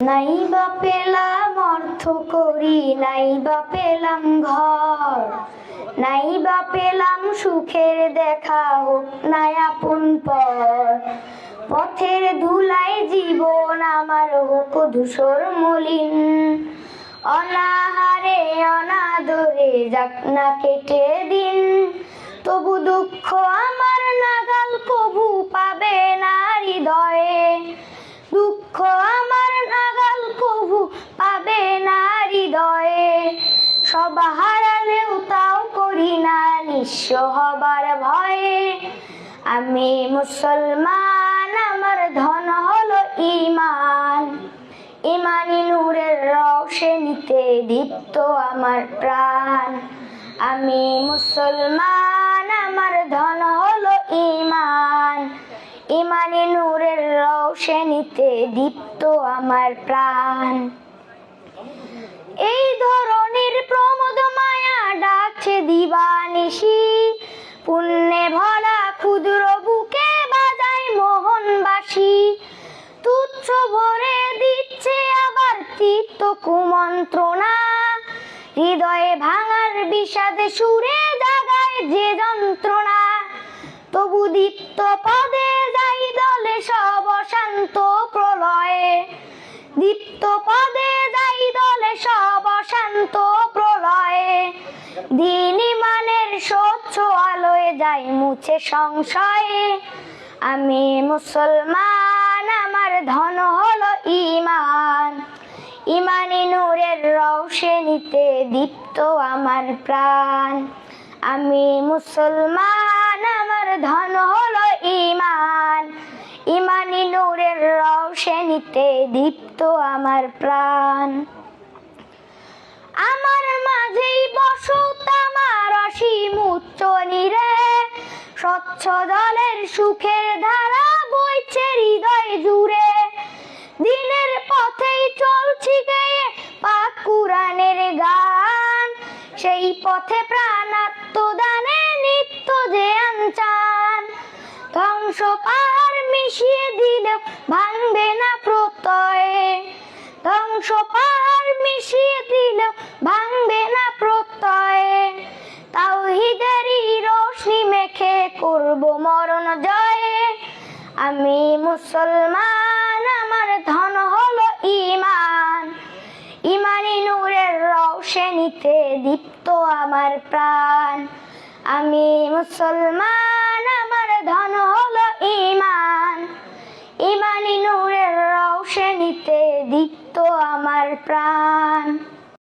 নাই বা পেলাম অর্থ করি নাই বা পেলাম ঘর। নাই বা পেলাম সুখের দেখা হোক নাই আপন পর। পথের ধুলাই জীবন আমার হোক ধূসর মলিন। অনাহারে অনাদরে যাক না কেটে দিন। তবু দুঃখ হারালেও তাও করি না, নিঃস্ব হবার ভয়ে। আমি মুসলমান, আমার ধন হলো ইমান ইমানি নূরের রৌশনীতে দীপ্ত আমার প্রাণ। আমি মুসলমান, আমার ধন হলো ইমান ইমানি নূরের রৌশনীতে দীপ্ত আমার প্রাণ। এই দিবানিশি পুণ্যে ভরা ক্ষুদ্র বুকে বাজায় মোহনবাসী। তুচ্ছ ভরে দিচ্ছে আবার তিক্ত কুমন্ত্রণা। হৃদয়ে ভাঙার বিষাদে সুরে জাগায় যে যন্ত্রণা। তবু দীপ্ত পদে যাই আলোয় যাই মুছে সংশয়ে। আমি মুসলমান, আমার ধন হলো ইমান ইমানি নূরের রৌশনীতে দীপ্ত আমার প্রাণ। আমি মুসলমান, আমার ধন হলো ইমান ইমানি নূরের রৌশনীতে দীপ্ত আমার প্রাণ। আমার মাঝেই বসত আমার নিরে স্বচ্ছ সুখের ধারা বইছে হৃদয় জুড়ে। দিনের পথেই চলছি গেয়ে পাক কুরানের গান। সেই পথে প্রাণাত্মদানে নিত্য যে আনচান। ধ্বংস পাহাড় মিশিয়ে দিলেও ভাঙবে না আমি মুসলমান, আমার ধন হলো ইমান ইমানি নূরের রৌশনীতে দীপ্ত আমার প্রাণ। আমি মুসলমান, আমার ধন হলো ইমান ইমানি নূরের রৌশনীতে দীপ্ত আমার প্রাণ।